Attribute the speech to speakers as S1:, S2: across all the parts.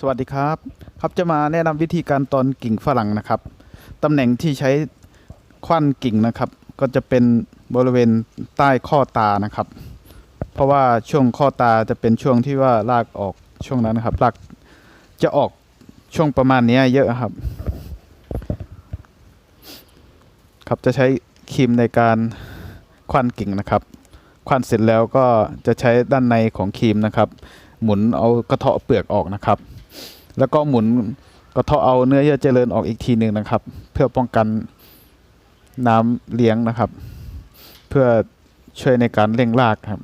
S1: สวัสดีครับ ครับจะมาแนะนำวิธีการตอนกิ่งฝรั่งนะครับตำแหน่งที่ใช้ควันกิ่งนะครับ ก็จะเป็นบริเวณใต้ข้อตานะครับ เพราะว่าช่วงข้อตาจะเป็นช่วงที่ว่ารากออกช่วงนั้นนะครับรากจะออกช่วงประมาณนี้เยอะครับ ครับจะใช้ครีมในการควันกิ่งนะครับ ควันเสร็จแล้วก็จะใช้ด้านในของครีมนะครับ หมุนเอากระเทาะเปลือกออกนะครับ แล้วก็หมุนกระเทาะเอาเนื้อเยื่อเจริญออกอีกทีหนึ่งนะครับ เพื่อป้องกันน้ำเลี้ยงนะครับ เพื่อช่วยในการเร่งรากครับ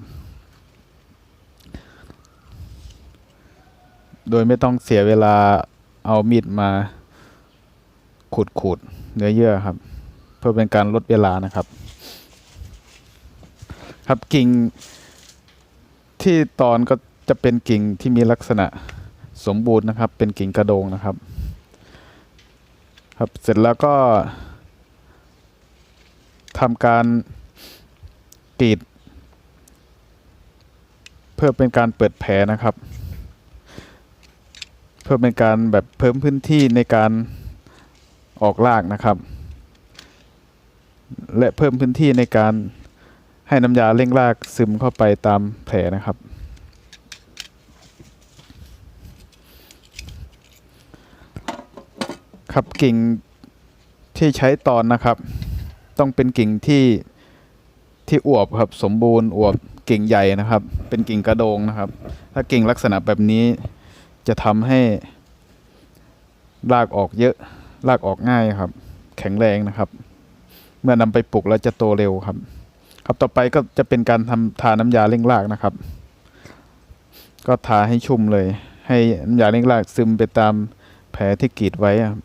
S1: โดยไม่ต้องเสียเวลาเอามีดมาขูดขูดเนื้อเยื่อครับ เพื่อเป็นการลดเวลานะครับ ครับกิ่งที่ตอนก็จะเป็นกิ่งที่มีลักษณะ สมบูรณ์นะครับ เป็นกิ่งกระโดงนะครับ ครับเสร็จแล้วก็ทำการกรีด เพื่อเป็นการเปิดแผลนะครับ เพื่อเป็นการแบบเพิ่มพื้นที่ในการออกรากนะครับ และเพิ่มพื้นที่ในการให้น้ำยาเร่งรากซึมเข้าไปตามแผลนะครับ ครับกิ่งที่ใช้ตอนนะครับ ต้องเป็นกิ่งที่ที่อวบครับสมบูรณ์อวบกิ่งใหญ่นะครับ เป็นกิ่งกระโดงนะครับ ถ้ากิ่งลักษณะแบบนี้จะทำให้รากออกเยอะรากออกง่ายครับ แข็งแรงนะครับ เมื่อนำไปปลูกแล้วจะโตเร็วครับ ครับต่อไปก็จะเป็นการทำทาน้ำยาเร่งรากนะครับ ก็ทาให้ชุ่มเลย ให้น้ำยาเร่งรากซึมไปตามแผลที่กรีดไว้อะครับ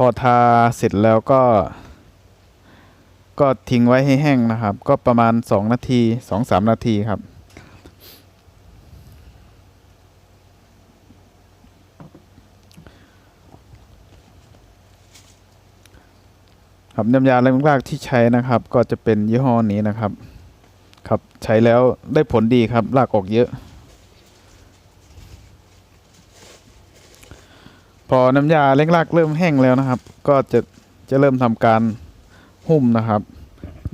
S1: พอทาเสร็จแล้วก็ ก็ทิ้งไว้ให้แห้งนะครับ ก็ประมาณสองนาทีสองสามนาทีครับครับน้ำยาแรงรากที่ใช้นะครับ ก็จะเป็นยี่ห้อนี้นะครับ ครับใช้แล้วได้ผลดีครับรากออกเยอะ พอน้ำยาเร่งรากเริ่มแห้งแล้วนะครับ ก็จะจะเริ่มทำการหุ้มนะครับ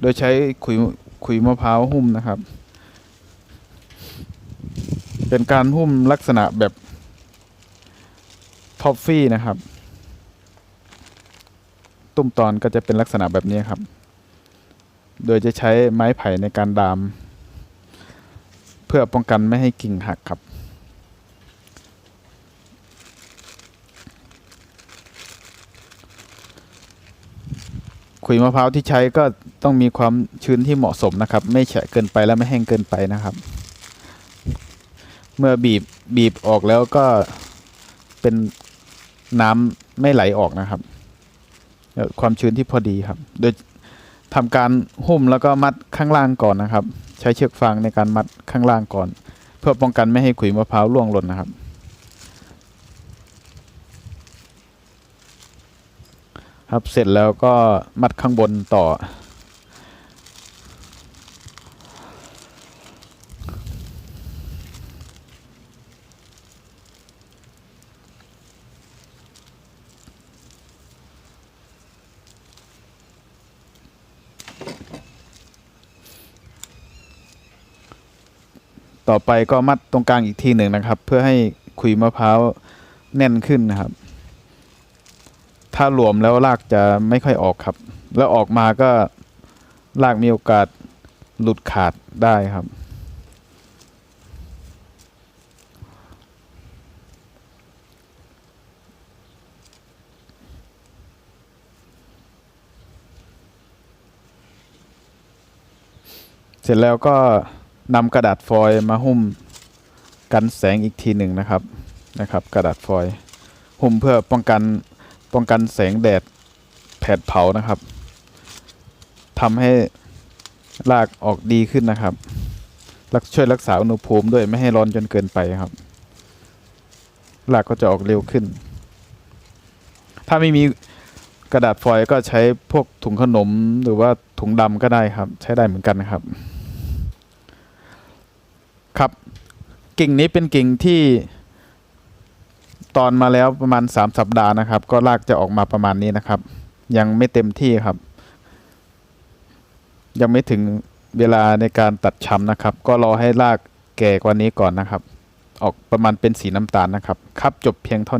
S1: โดยใช้ขุยขุยมะพร้าวหุ้มนะครับ เป็นการหุ้มลักษณะแบบท็อฟฟี่นะครับ ตุ้มตอนก็จะเป็นลักษณะแบบนี้ครับ โดยจะใช้ไม้ไผ่ในการดาม เพื่อป้องกันไม่ให้กิ่งหักครับ ขุยมะพร้าวที่ใช้ก็ต้องมีความชื้นที่เหมาะสมนะครับ ไม่แฉะเกินไปและไม่แห้งเกินไปนะครับ เมื่อบีบบีบออกแล้วก็เป็นน้ำไม่ไหลออกนะครับ ความชื้นที่พอดีครับ โดยทำการหุ้มแล้วก็มัดข้างล่างก่อนนะครับ ใช้เชือกฟางในการมัดข้างล่างก่อน เพื่อป้องกันไม่ให้ขุยมะพร้าวร่วงหล่นนะครับ ครับเสร็จแล้วก็มัดข้างบนต่อ ต่อไปก็มัดตรงกลางอีกทีหนึ่งนะครับ เพื่อให้ขุยมะพร้าวแน่นขึ้นนะครับ ถ้าหลวมแล้วรากจะไม่ค่อยออกครับ แล้วออกมาก็รากมีโอกาสหลุดขาดได้ครับ เสร็จแล้วก็นำกระดาษฟอยล์มาหุ้มกันแสงอีกทีหนึ่งนะครับนะครับ กระดาษฟอยล์หุ้มเพื่อป้องกัน ป้องกันแสงแดดแผดเผานะครับทำให้รากออกดีขึ้นนะครับรักช่วยรักษาอุณหภูมิด้วยไม่ให้ร้อนจนเกินไปครับรากก็จะออกเร็วขึ้น ถ้าไม่มีกระดาษฟอยล์ก็ใช้พวกถุงขนมหรือว่าถุงดำก็ได้ครับ ใช้ได้เหมือนกันนะครับ ครับกิ่งนี้เป็นกิ่งที่ ตอนมาแล้วประมาณสามสัปดาห์นะครับ ก็รากจะออกมาประมาณนี้นะครับ ยังไม่เต็มที่ครับ ยังไม่ถึงเวลาในการตัดช้ำนะครับ ก็รอให้รากแก่กว่านี้ก่อนนะครับ ออกประมาณเป็นสีน้ำตาลนะครับ ครับจบเพียงเท่านี้